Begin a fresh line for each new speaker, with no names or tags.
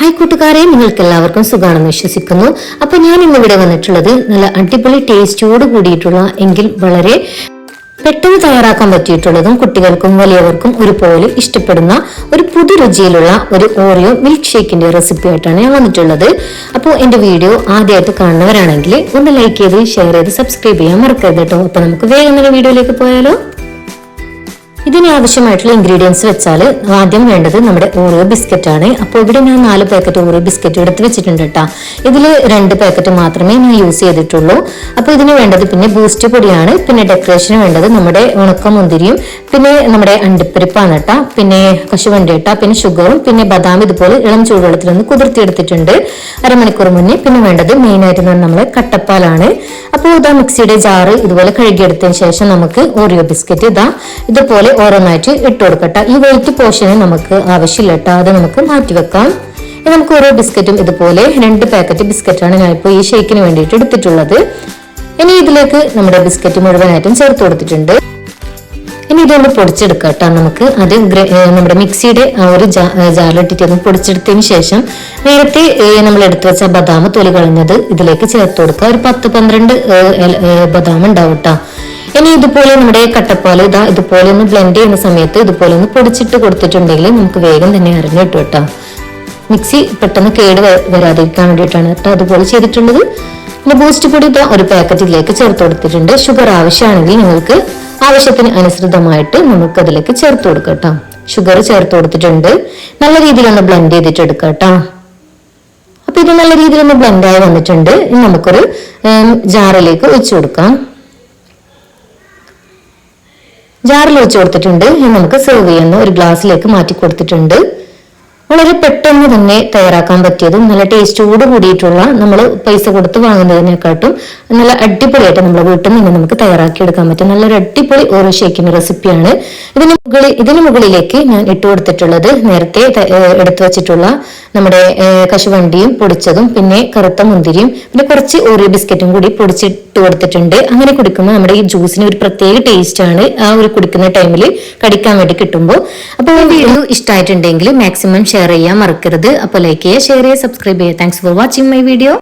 Hi കൂട്ടുകാരെ നിങ്ങൾക്ക് എല്ലാവർക്കും സുഖമാണെന്ന് വിശ്വസിക്കുന്നു. അപ്പൊ ഞാൻ ഇന്ന് ഇവിടെ വന്നിട്ടുള്ളത് നല്ല അടിപൊളി ടേസ്റ്റോട് കൂടിയിട്ടുള്ള എങ്കിൽ വളരെ പെട്ടെന്ന് തയ്യാറാക്കാൻ പറ്റിയിട്ടുള്ളതും കുട്ടികൾക്കും വലിയവർക്കും ഒരുപോലെ ഇഷ്ടപ്പെടുന്ന ഒരു പുതു രുചിയിലുള്ള ഒരു ഓറിയോ മിൽക്ക് ഷേക്കിന്റെ റെസിപ്പി ആയിട്ടാണ് ഞാൻ വന്നിട്ടുള്ളത്. അപ്പോൾ എന്റെ വീഡിയോ ആദ്യമായിട്ട് കാണുന്നവരാണെങ്കിൽ ഒന്ന് ലൈക്ക് ചെയ്ത് ഷെയർ ചെയ്ത് സബ്സ്ക്രൈബ് ചെയ്യാൻ മറക്കരുത് കേട്ടോ. അപ്പൊ നമുക്ക് വേഗം തന്നെ വീഡിയോയിലേക്ക് പോയാലോ? ഇതിന് ആവശ്യമായിട്ടുള്ള ഇൻഗ്രീഡിയൻസ് വെച്ചാൽ ആദ്യം വേണ്ടത് നമ്മുടെ ഓറിയോ ബിസ്ക്കറ്റ് ആണ്. അപ്പോൾ ഇവിടെ ഞാൻ നാല് പാക്കറ്റ് ഓറിയോ ബിസ്ക്കറ്റ് എടുത്ത് വെച്ചിട്ടുണ്ട് കേട്ടോ ഇതിൽ രണ്ട് പാക്കറ്റ് മാത്രമേ ഞാൻ യൂസ് ചെയ്തിട്ടുള്ളൂ. അപ്പോൾ ഇതിന് വേണ്ടത് പിന്നെ ബൂസ്റ്റ് പൊടിയാണ്. പിന്നെ ഡെക്കറേഷന് വേണ്ടത് നമ്മുടെ ഉണക്കമുന്തിരിയും പിന്നെ നമ്മുടെ അണ്ടിപ്പരിപ്പാണ് കേട്ടോ പിന്നെ കശുവണ്ടി കേട്ടോ പിന്നെ ഷുഗറും പിന്നെ ബദാം ഇതുപോലെ ഇളം ചൂടുവെള്ളത്തിൽ നിന്ന് കുതിർത്തിയെടുത്തിട്ടുണ്ട്. അരമണിക്കൂർ മുന്നേ. പിന്നെ വേണ്ടത് മെയിനായിട്ട് നമ്മൾ കട്ടപ്പാലാണ്. അപ്പോൾ ഇതാ മിക്സിയുടെ ജാറ് ഇതുപോലെ കഴുകിയെടുത്തതിന് ശേഷം നമുക്ക് ഓറിയോ ബിസ്ക്കറ്റ് ഇതാ ഇതുപോലെ ഓരോന്നായിട്ട് ഇട്ട് കൊടുക്കട്ടെ. ഈ വെയിറ്റ് പോർഷന് നമുക്ക് ആവശ്യമില്ല കേട്ടോ. അത് നമുക്ക് മാറ്റി വെക്കാം. ഇനി നമുക്ക് ഓരോ ബിസ്ക്കറ്റും ഇതുപോലെ രണ്ട് പാക്കറ്റ് ബിസ്ക്കറ്റാണ് ഞാൻ ഇപ്പോൾ ഈ ഷേക്കിന് വേണ്ടിയിട്ട് എടുത്തിട്ടുള്ളത്. ഇനി ഇതിലേക്ക് നമ്മുടെ ബിസ്ക്കറ്റ് മുഴുവനായിട്ടും ചേർത്ത് കൊടുത്തിട്ടുണ്ട്. ഇനി ഇതൊന്ന് പൊടിച്ചെടുക്കാം കേട്ടോ നമുക്ക്. അത് നമ്മുടെ മിക്സിയുടെ ആ ഒരു ജാറിലിട്ടിട്ട് ഒന്ന് പൊടിച്ചെടുത്തതിന് ശേഷം നേരത്തെ നമ്മൾ എടുത്തു വെച്ച ബദാം തൊലി കളഞ്ഞത് ഇതിലേക്ക് ചേർത്ത് കൊടുക്കുക. ഒരു പത്ത് പന്ത്രണ്ട് ബദാം ഉണ്ടാവും കേട്ടോ. ഇനി ഇതുപോലെ നമ്മുടെ കട്ടപ്പാൽ ഇതാ ഇതുപോലെ ഒന്ന് ബ്ലെൻഡ് ചെയ്യുന്ന സമയത്ത് ഇതുപോലെ ഒന്ന് പൊടിച്ചിട്ട് കൊടുത്തിട്ടുണ്ടെങ്കിൽ നമുക്ക് വേഗം തന്നെ അറിഞ്ഞു കിട്ടും കേട്ടോ. മിക്സി പെട്ടെന്ന് കേട് വരാതിരിക്കാൻ വേണ്ടിയിട്ടാണ് കേട്ടോ അതുപോലെ ചെയ്തിട്ടുള്ളത്. പിന്നെ ബൂസ്റ്റ് പൊടി ഇതാ ഒരു പാക്കറ്റിലേക്ക് ചേർത്ത് കൊടുത്തിട്ടുണ്ട്. ഷുഗർ ആവശ്യമാണെങ്കിൽ നിങ്ങൾക്ക് ആവശ്യത്തിന് അനുസൃതമായിട്ട് നമുക്ക് അതിലേക്ക് ചേർത്ത് കൊടുക്കാം കേട്ടോ ഷുഗർ ചേർത്ത് കൊടുത്തിട്ടുണ്ട്. നല്ല രീതിയിൽ ഒന്ന് ബ്ലെൻഡ് ചെയ്തിട്ട് എടുക്കാം കേട്ടോ അപ്പൊ ഇത് നല്ല രീതിയിൽ ഒന്ന് ബ്ലെൻഡ് ആയി വന്നിട്ടുണ്ട്. നമുക്കൊരു ജാറിലേക്ക് ഒഴിച്ചു കൊടുക്കാം. ജാറിൽ വെച്ച് കൊടുത്തിട്ടുണ്ട്. നമുക്ക് സെർവ് ചെയ്യുന്ന ഒരു ഗ്ലാസ്സിലേക്ക് മാറ്റി കൊടുത്തിട്ടുണ്ട്. വളരെ പെട്ടെന്ന് തന്നെ തയ്യാറാക്കാൻ പറ്റിയതും നല്ല ടേസ്റ്റോട് കൂടിയിട്ടുള്ള നമ്മൾ പൈസ കൊടുത്ത് വാങ്ങുന്നതിനെക്കാട്ടും നല്ല അടിപൊളിയായിട്ട് നമ്മുടെ വീട്ടിൽ നിന്ന് നമുക്ക് തയ്യാറാക്കി എടുക്കാൻ പറ്റും. നല്ലൊരു അടിപൊളി ഓരോ ഷേക്കിന്റെ റെസിപ്പിയാണ്. ഇതിന് മുകളിൽ ഇതിന് മുകളിലേക്ക് ഞാൻ ഇട്ട് കൊടുത്തിട്ടുള്ളത് നേരത്തെ എടുത്തു വെച്ചിട്ടുള്ള നമ്മുടെ കശുവണ്ടിയും പൊടിച്ചതും പിന്നെ കറുത്ത മുന്തിരിയും പിന്നെ കുറച്ച് ഓരോ ബിസ്ക്കറ്റും കൂടി പൊടിച്ചിട്ട് കൊടുത്തിട്ടുണ്ട്. അങ്ങനെ കുടിക്കുമ്പോൾ നമ്മുടെ ഈ ജ്യൂസിന് ഒരു പ്രത്യേക ടേസ്റ്റ് ആണ് ആ ഒരു കുടിക്കുന്ന ടൈമിൽ കടിക്കാൻ വേണ്ടി കിട്ടുമ്പോൾ. അപ്പോൾ വീഡിയോ ഇഷ്ടമായിട്ടുണ്ടെങ്കിൽ മാക്സിമം ഷെയർ ചെയ്യാൻ മറക്കരുത് അപ്പോൾ ലൈക്ക് ചെയ്യുക ഷെയർ ചെയ്യുക സബ്സ്ക്രൈബ് ചെയ്യുക thanks for watching my video